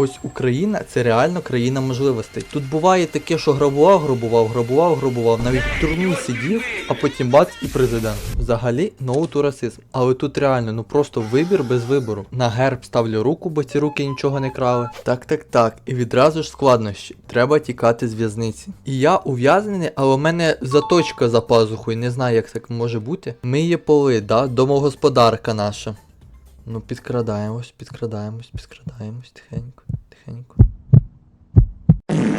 Ось Україна це реально країна можливостей. Тут буває таке, що грабував, грабував, грабував, грабував, навіть в тюрмі сидів, а потім бац і президент. Взагалі, to расизм. Але тут реально, ну просто вибір без вибору. На герб ставлю руку, бо ці руки нічого не крали. Так, так, так. І відразу ж складнощі. Треба тікати з в'язниці. І я ув'язнений, але в мене заточка за пазухою. Не знаю, як так може бути. Миє поли, да? Домогосподарка наша. Ну, підкрадаємось, підкрадаємось, підкрадаємось, тихенько, тихенько.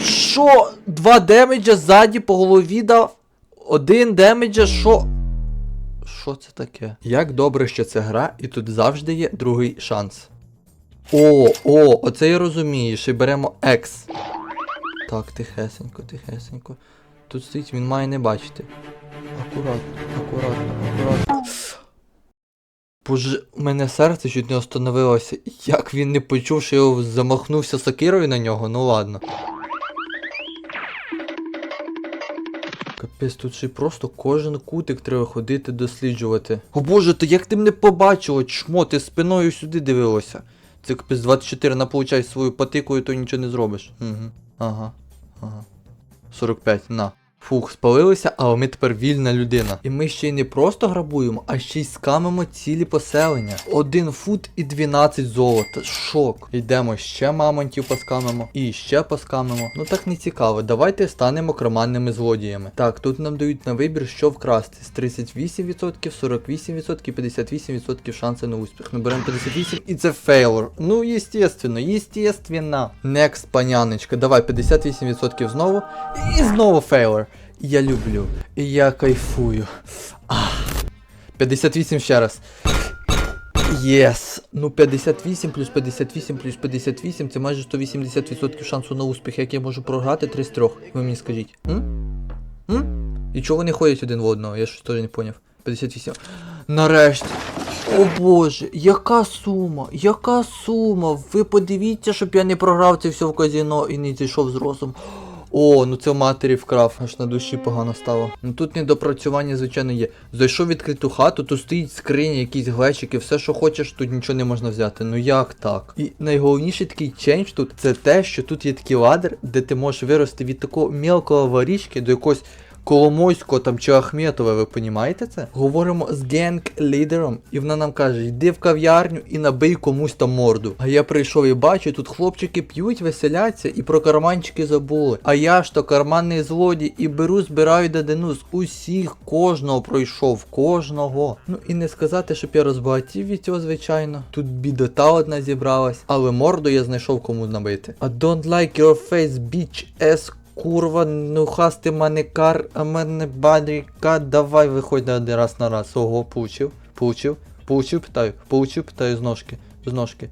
Що? Два демеджа ззаді по голові дав? Один демеджа, що? Що це таке? Як добре, що це гра, і тут завжди є другий шанс. О, о, оце я розумію, ще беремо екс. Так, тихесенько, тихесенько. Тут стоїть, він має не бачити. Акуратно, акуратно, акуратно. Боже, у мене серце чуть не остановилося. Як він не почув, що я замахнувся сокирою на нього, ну ладно. Капець, тут ще просто кожен кутик треба ходити досліджувати. О боже, то як ти мене побачила, чмо, ти спиною сюди дивилася. Це капець 24 на получай свою патикою, то нічого не зробиш. Угу. Ага. Ага. 45, на. Фух, спалилися, але ми тепер вільна людина. І ми ще й не просто грабуємо, а ще й скамимо цілі поселення. Один фут і 12 золота. Шок. Йдемо ще мамонтів поскамимо. І ще поскамимо. Ну так не цікаво. Давайте станемо кроманними злодіями. Так, тут нам дають на вибір, що вкрасти. З 38%, 48%, 58% шанси на успіх. Ми беремо 58 і це фейлор. Ну, естественно, естественно. Next, паняночка. Давай 58% знову. І знову фейлор. Я люблю. І я кайфую. Ах. 58 ще раз. Єс. Ну 58 плюс 58 плюс 58 це майже 180% шансу на успіх, як я можу програти 3 з 3. Ви мені скажіть. М? М? І чого вони ходять один в одного? Я щось теж не поняв. 58. Нарешті. О боже, яка сума? Яка сума? Ви подивіться, щоб я не програв це все в казіно і не зійшов з розум. О, ну це в матері вкрав, аж на душі погано стало. Ну тут недопрацювання, звичайно, є. Зайшов відкриту хату, тут стоїть скриня, якісь глечики, все, що хочеш, тут нічого не можна взяти. Ну як так? І найголовніший такий ченч тут це те, що тут є такий ладер, де ти можеш вирости від такого мілкого варічки до якогось Коломойського там чи Ахметова, ви понімаєте це? Говоримо з генг лідером, і вона нам каже, йди в кав'ярню і набий комусь там морду. А я прийшов і бачу, тут хлопчики п'ють, веселяться і про карманчики забули. А я ж то карманний злодій і беру, збираю дадину з усіх, кожного пройшов, кожного. Ну і не сказати, щоб я розбагатів від цього, звичайно. Тут бідота одна зібралась, але морду я знайшов кому набити. I don't like your face, bitch ass Курва, ну хасти манекар, а мене баріка, давай виходь один раз на раз. Ого, получив, получив, получив, питаю, получив, питаю з ножки, з ножки.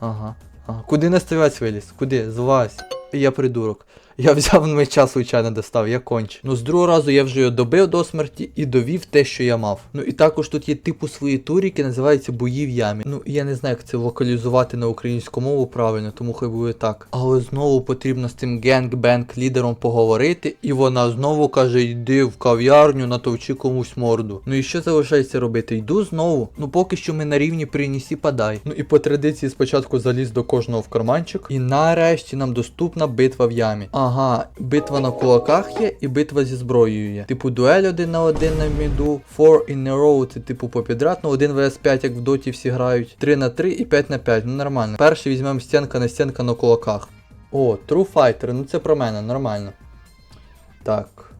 Ага, ага. Куди на стрілець виліз? Куди? Злазь. Я придурок. Я взяв меча, звичайно, достав, я конч. Ну з другого разу я вже його добив до смерті і довів те, що я мав. Ну і також тут є типу свої турі, які називаються бої в ямі. Ну я не знаю, як це локалізувати на українську мову правильно, тому хай буде так. Але знову потрібно з цим генг-бенг лідером поговорити, і вона знову каже: йди в кав'ярню, натовчи комусь морду. Ну і що залишається робити? Йду знову. Ну поки що ми на рівні принісі подай. Ну і по традиції спочатку заліз до кожного в карманчик. І нарешті нам доступна битва в ямі. Ага, битва на кулаках є і битва зі зброєю є. Типу дуель один на один на міду, 4 in a row, це типу по підряд, ну 1 vs 5, як в доті всі грають, 3 на 3 і 5 на 5, ну нормально. Перший візьмемо стінка на стінка на кулаках. О, True Fighter, ну це про мене, нормально. Так.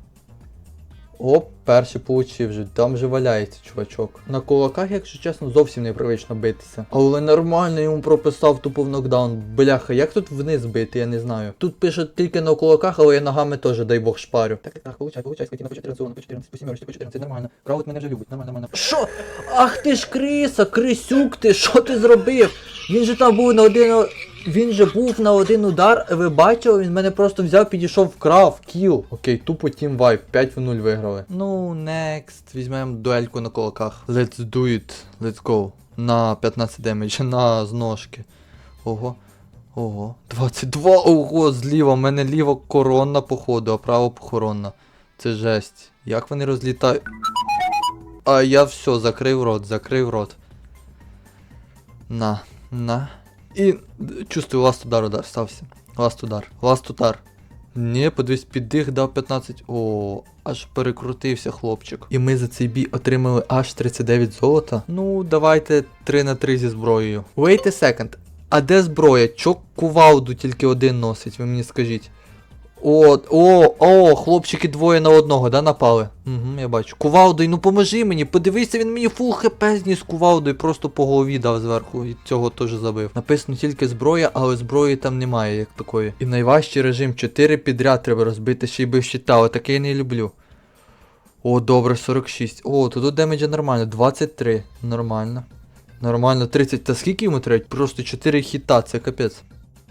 Оп, перший получив вже, там же валяється чувачок. На кулаках, якщо чесно, зовсім непривично битися. Але нормально йому прописав тупо в нокдаун. Бляха, як тут вниз бити, я не знаю. Тут пишуть тільки на кулаках, але я ногами теж, дай Бог, шпарю. Так, так, получай, получай, скотина по 14 зону, по 14, по 7, по 14, нормально. Краут мене вже любить, нормально, нормально. Що? Ах ти ж криса, крисюк ти, що ти зробив? Він же там був на один. Він же був на один удар, ви бачили, він мене просто взяв, підійшов, вкрав, кіл. Окей, тупо тім вайп, 5 в 0 виграли. Ну, next. Візьмемо дуельку на кулаках. Let's do it. Let's go. На 15 демедж, на зножки. Ого. Ого. 22, ого, зліва. У мене ліва коронна, походу, а право похоронна. Це жесть. Як вони розлітають. А я все, закрив рот, закрив рот. На, на. І чувствую, ласт удар удар стався. Ласт удар. Ласт удар. Ні, подивись, піддих дав 15. О, аж перекрутився хлопчик. І ми за цей бій отримали аж 39 золота. Ну, давайте 3 на 3 зі зброєю. Wait a second. А де зброя? Чо кувалду тільки один носить, ви мені скажіть. О, о, о, хлопчики двоє на одного, да, напали? Угу, я бачу. Кувалдою, ну поможи мені, подивися, він мені фул хп зніс кувалдою, просто по голові дав зверху, і цього теж забив. Написано тільки зброя, але зброї там немає, як такої. І найважчий режим 4 підряд треба розбити, ще й би щита, отаке я не люблю. О, добре, 46. О, тут демеджа нормально. 23. Нормально. Нормально, 30. Та скільки йому треба? Просто 4 хіта, це капець.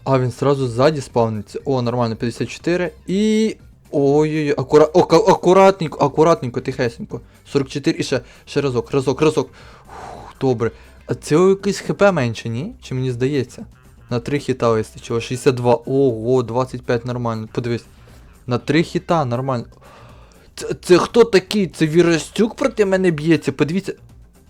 А, він сразу ззаді спавниться. О, нормально, 54. І. Ой-ой-ой, акура... Акуратненько, акуратненько, тихесенько. 44 і ще, ще разок, разок, разок. Фух, добре. А це якийсь хп менше, ні? Чи мені здається? На 3 хіта вистачило. 62. Ого, 25 нормально. Подивись. На 3 хіта нормально. Це, це хто такий? Це Вірастюк проти мене б'ється? Подивіться.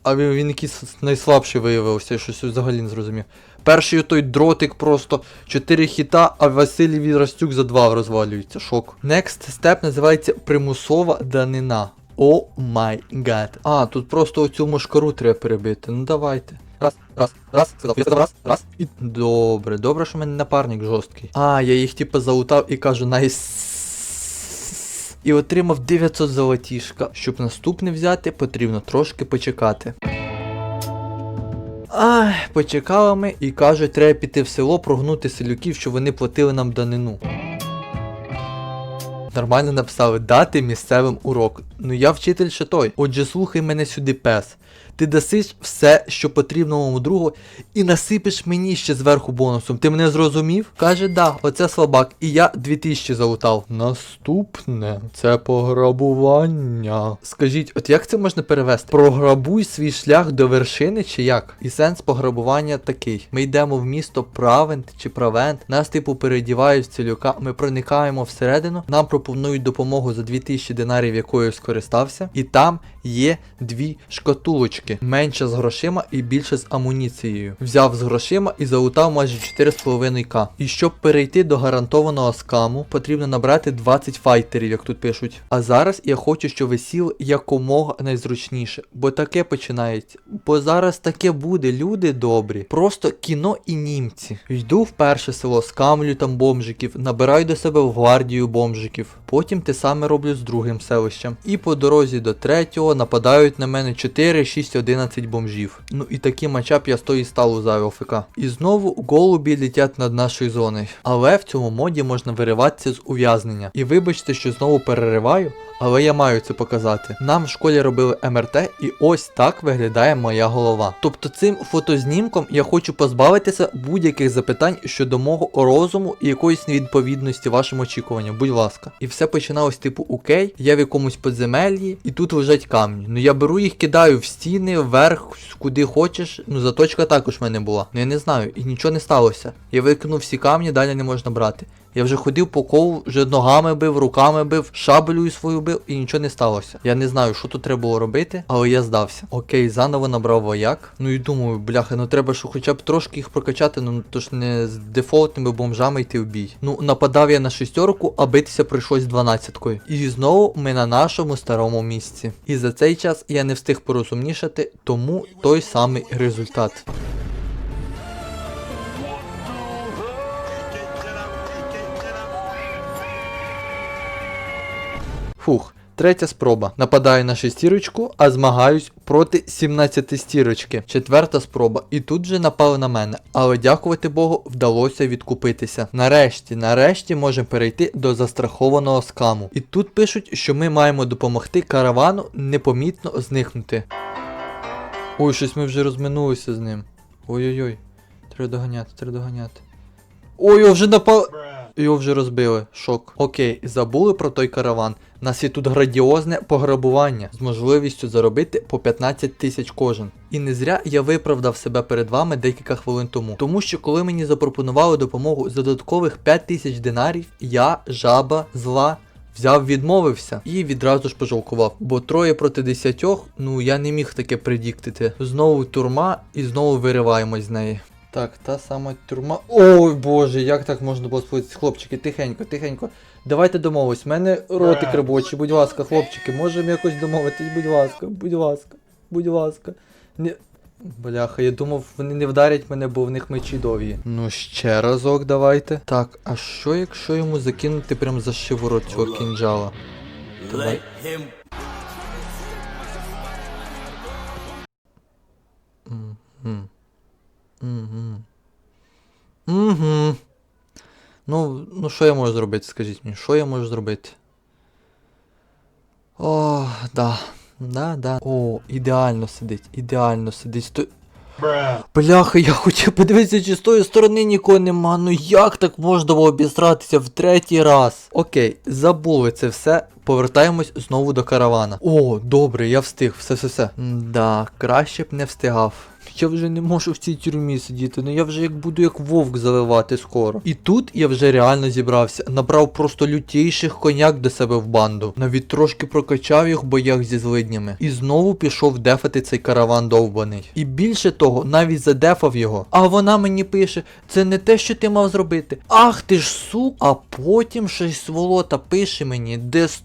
А він, він якийсь найслабший виявився, щось взагалі не зрозумів. Перший той дротик просто 4 хіта, а Василій Вірастюк за 2 розвалюється. Шок. Next step називається примусова данина. О май гад. А, тут просто оцю мошкару треба перебити. Ну давайте. Раз, раз, раз, сказав, я сказав раз, раз. І... Добре, добре, що в мене напарник жорсткий. А, я їх типу залутав і кажу, найс. І отримав 900 золотішка. Щоб наступне взяти, потрібно трошки почекати. Ай, почекали ми і кажуть, треба піти в село прогнути селюків, що вони платили нам данину. Нормально написали дати місцевим урок. Ну я вчитель ще той. Отже, слухай мене сюди, пес. Ти дасиш все, що потрібно моєму другу, і насипиш мені ще зверху бонусом. Ти мене зрозумів? Каже, да, оце слабак, і я 2000 залутав. Наступне це пограбування. Скажіть, от як це можна перевести? Програбуй свій шлях до вершини чи як? І сенс пограбування такий: ми йдемо в місто Правент чи Правент, нас типу передівають в целюка, ми проникаємо всередину, нам пропонують допомогу за 2000 динарів, якою скористався, і там є дві шкатулочки. Менше з грошима і більше з амуніцією. Взяв з грошима і залутав майже 4,5к. І щоб перейти до гарантованого скаму, потрібно набрати 20 файтерів, як тут пишуть. А зараз я хочу, щоб ви сіли якомога найзручніше, бо таке починається. Бо зараз таке буде, люди добрі. Просто кіно і німці. Йду в перше село, скамлю там бомжиків, набираю до себе в гвардію бомжиків. Потім те саме роблю з другим селищем. І по дорозі до третього нападають на мене 4, 6, 11 бомжів. Ну і такий матчап я з тої сталу за ОФК. І знову голубі летять над нашою зоною. Але в цьому моді можна вириватися з ув'язнення. І вибачте, що знову перериваю, але я маю це показати. Нам в школі робили МРТ, і ось так виглядає моя голова. Тобто цим фотознімком я хочу позбавитися будь-яких запитань щодо мого розуму і якоїсь невідповідності вашим очікуванням, будь ласка. І все починалось типу окей, я в якомусь подземеллі, і тут лежать камні. Ну я беру їх, кидаю в стіни, вверх, куди хочеш. Ну заточка також в мене була. Ну я не знаю, і нічого не сталося. Я викинув всі камні, далі не можна брати. Я вже ходив по колу, вже ногами бив, руками бив, шаблею свою бив і нічого не сталося. Я не знаю, що тут треба було робити, але я здався. Окей, заново набрав вояк. Ну і думаю, бляха, ну треба що хоча б трошки їх прокачати, ну то ж не з дефолтними бомжами йти в бій. Ну, нападав я на шістерку, а битися прийшлось дванадцяткою. І знову ми на нашому старому місці. І за цей час я не встиг порозумнішати, тому той самий результат. Третя спроба. Нападаю на шестірочку, а змагаюсь проти 17 стірочки. Четверта спроба. І тут же напали на мене. Але дякувати Богу, вдалося відкупитися. Нарешті, нарешті можемо перейти до застрахованого скаму. І тут пишуть, що ми маємо допомогти каравану непомітно зникнути. Ой, щось ми вже розминулися з ним. Ой-ой-ой. Треба доганяти, треба доганяти. Ой, його вже напали. Його вже розбили. Шок. Окей, забули про той караван. У нас є тут градіозне пограбування з можливістю заробити по 15 тисяч кожен. І не зря я виправдав себе перед вами декілька хвилин тому. Тому що коли мені запропонували допомогу за додаткових 5 тисяч динарів, я, жаба, зла. Взяв, відмовився і відразу ж пожалкував. Бо троє проти десятьох, ну я не міг таке предіктити. Знову турма і знову вириваємось з неї. Так, та сама тюрма. Ой боже, як так можна було сподіватися? Хлопчики, тихенько, тихенько. Давайте домовимось. У мене ротик робочий, будь ласка, хлопчики, можемо якось домовитись, будь ласка, будь ласка, будь ласка. Не... Бляха, я думав, вони не вдарять мене, бо в них мечі довгі. Ну, ще разок давайте. Так, а що якщо йому закинути прям за шиворот цього кінджала? Давай. Let Мгм. Мгм. Ну, ну що я можу зробити, скажіть мені, що я можу зробити? О, да. Да, да. О, ідеально сидить, ідеально сидить. Сто... Бляха, я хотів подивитися, чи з тої сторони нікого нема. Ну як так можна було обісратися в третій раз? Окей, забули це все. Повертаємось знову до каравана. О, добре, я встиг, все, все, все. Да, краще б не встигав. Я вже не можу в цій тюрмі сидіти, ну я вже як буду як вовк заливати скоро. І тут я вже реально зібрався, набрав просто лютійших коняк до себе в банду. Навіть трошки прокачав їх в боях зі злиднями. І знову пішов дефати цей караван довбаний. І більше того, навіть задефав його. А вона мені пише: це не те, що ти мав зробити. Ах ти ж сук. А потім щось сволота пише мені: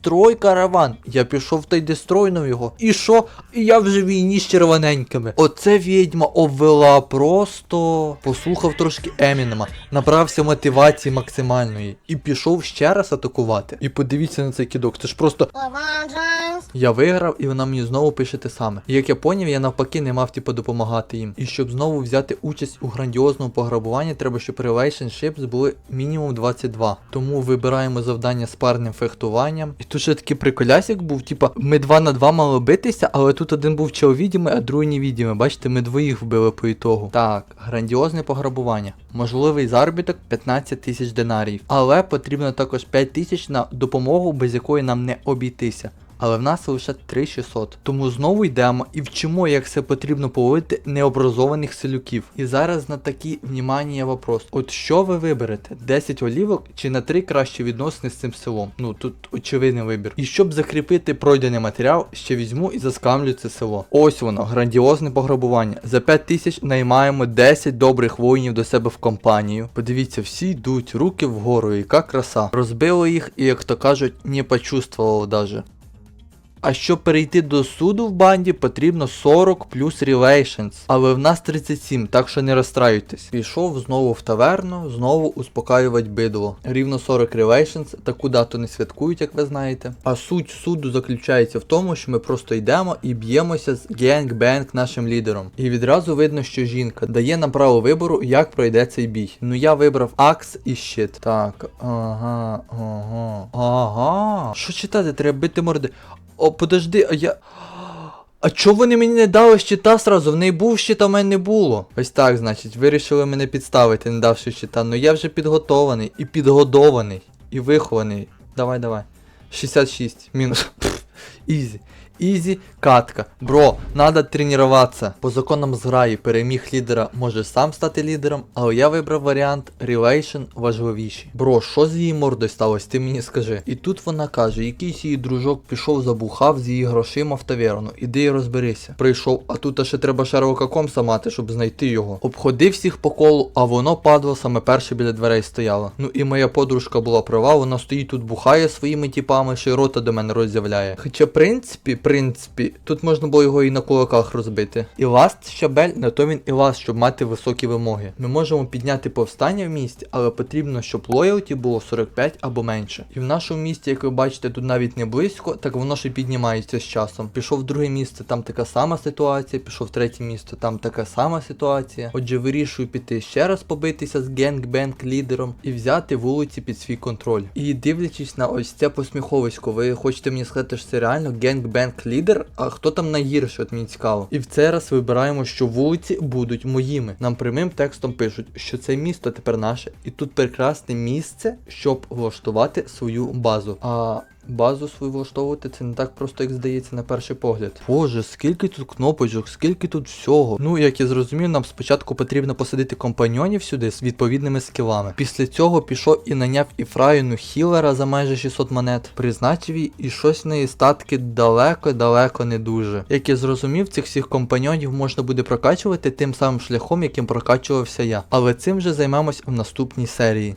дестрой караван. Я пішов та й дестройнув його. І що? І я вже в війні з червоненькими. Оце відьма обвела просто. Послухав трошки Емінема, набрався мотивації максимальної і пішов ще раз атакувати. І подивіться на цей кидок. Це ж просто я виграв, і вона мені знову пише те саме. І як я поняв, я навпаки не мав типу допомагати їм. І щоб знову взяти участь у грандіозному пограбуванні, треба, щоб relationships були мінімум 22. Тому вибираємо завдання з парним фехтуванням. І тут ще такий приколясик був, типа, ми два на два мали битися, але тут один був чоловідіми, а другий невідіми. Бачите, ми двоїх вбили по ітогу. Так, грандіозне пограбування. Можливий заробіток 15 тисяч динарів. Але потрібно також 5 тисяч на допомогу, без якої нам не обійтися. Але в нас лише 3600. Тому знову йдемо і вчимо, як це потрібно половити необразованих селюків. І зараз на такі внімання вопрос. От що ви виберете? 10 олівок чи на 3 кращі відносини з цим селом? Ну тут очевидний вибір. І щоб закріпити пройдений матеріал, ще візьму і заскамлю це село. Ось воно, грандіозне пограбування. За 5 тисяч наймаємо 10 добрих воїнів до себе в компанію. Подивіться, всі йдуть, руки вгору, яка краса. Розбило їх і, як то кажуть, не почувствувало даже. А щоб перейти до суду в банді, потрібно 40 плюс relations. Але в нас 37, так що не розстраюйтесь. Пішов знову в таверну, знову успокаювати бидло. Рівно 40 relations, таку дату не святкують, як ви знаєте. А суть суду заключається в тому, що ми просто йдемо і б'ємося з генг-бенг нашим лідером. І відразу видно, що жінка дає нам право вибору, як пройде цей бій. Ну я вибрав акс і щит. Так, ага, ага. Ага. Що читати? Треба бити морди. О, подожди, а я. А чого вони мені не дали щита сразу? В неї був щита, в мене не було. Ось так, значить, вирішили мене підставити, не давши щита. Ну я вже підготований, і підгодований, і вихований. Давай, давай. 66. Мінус. Ізі. Ізі, катка. Бро, надо тренуватися. По законам зграї переміг лідера може сам стати лідером, але я вибрав варіант Relation важливіший. Бро, що з її мордою сталося, ти мені скажи. І тут вона каже, якийсь її дружок пішов забухав з її грошима в таверну. Іди і розберися. Прийшов, а тут ще треба Шерлока Комса мати, щоб знайти його. Обходив всіх по колу, а воно падло саме перше біля дверей стояло. Ну і моя подружка була права, вона стоїть тут бухає своїми тіпами, ще й рота до мене роззявляє. Хоча, в принципі, принципі, тут можна було його і на кулаках розбити. І ласт щабель, на то він і ласт, щоб мати високі вимоги. Ми можемо підняти повстання в місті, але потрібно, щоб лоялті було 45 або менше. І в нашому місті, як ви бачите, тут навіть не близько, так воно ще піднімається з часом. Пішов в друге місце, там така сама ситуація, пішов в третє місце, там така сама ситуація. Отже, вирішую піти ще раз побитися з генг-бенг лідером і взяти вулиці під свій контроль. І дивлячись на ось це посміховисько, ви хочете мені сказати, що це реально генг-бенг лідер? А хто там найгірший, от мені цікаво. І в цей раз вибираємо, що вулиці будуть моїми. Нам прямим текстом пишуть, що це місто тепер наше, і тут прекрасне місце, щоб влаштувати свою базу. А базу свою влаштовувати це не так просто, як здається на перший погляд. Боже, скільки тут кнопочок, скільки тут всього. Ну, як я зрозумів, нам спочатку потрібно посадити компаньйонів сюди з відповідними скілами. Після цього пішов і наняв Іфраїну Хілера за майже 600 монет, призначив її, і щось в неї статки далеко-далеко не дуже. Як я зрозумів, цих всіх компаньйонів можна буде прокачувати тим самим шляхом, яким прокачувався я. Але цим же займемось в наступній серії.